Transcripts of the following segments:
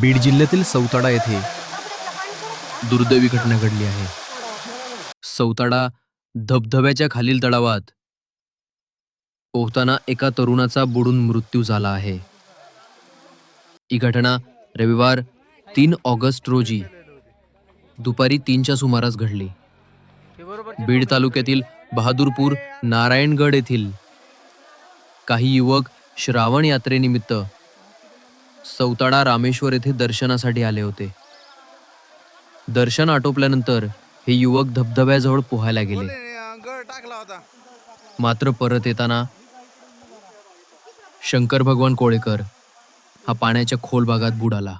बीड जिल्ह्यातील सौताडा येथे दुर्दैवी घटना घडली आहे. सौताडा धबधब्याच्या खालील तळावात पोहताना एका तरुणाचा बुडून मृत्यू झाला आहे. ही घटना रविवार तीन ऑगस्ट रोजी दुपारी तीनच्या सुमारास घडली. बीड तालुक्यातील बहादूरपूर नारायणगड येथील काही युवक श्रावण यात्रेनिमित्त सौताडा रामेश्वर येथे दर्शनासाठी आले होते. दर्शन आटोपल्यानंतर हे युवक धबधब्याजवळ पोहायला गेले. मात्र परत येताना शंकर भगवान कोळेकर हा पाण्याच्या खोल भागात बुडाला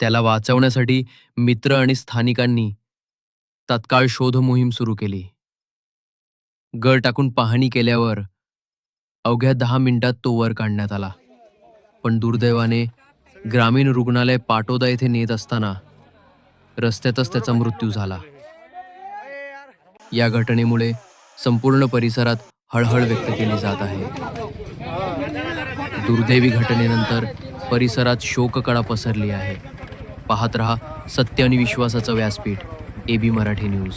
त्याला वाचवण्यासाठी मित्र आणि स्थानिकांनी तत्काळ शोध मोहीम सुरू केली. गळ टाकून पाहणी केल्यावर अवघ्या दहा मिनिटात तो वर काढण्यात आला. पण दुर्दैवाने ग्रामीण रुग्णालय पाटोदा येथे नेत असताना रस्त्यातच त्याचा मृत्यू झाला. या घटनेमुळे संपूर्ण परिसरात हळहळ व्यक्त केली जात आहे. दुर्दैवी घटनेनंतर परिसरात शोककळा पसरली आहे. पाहत रहा सत्य आणि विश्वासाचं व्यासपीठ एबी मराठी न्यूज.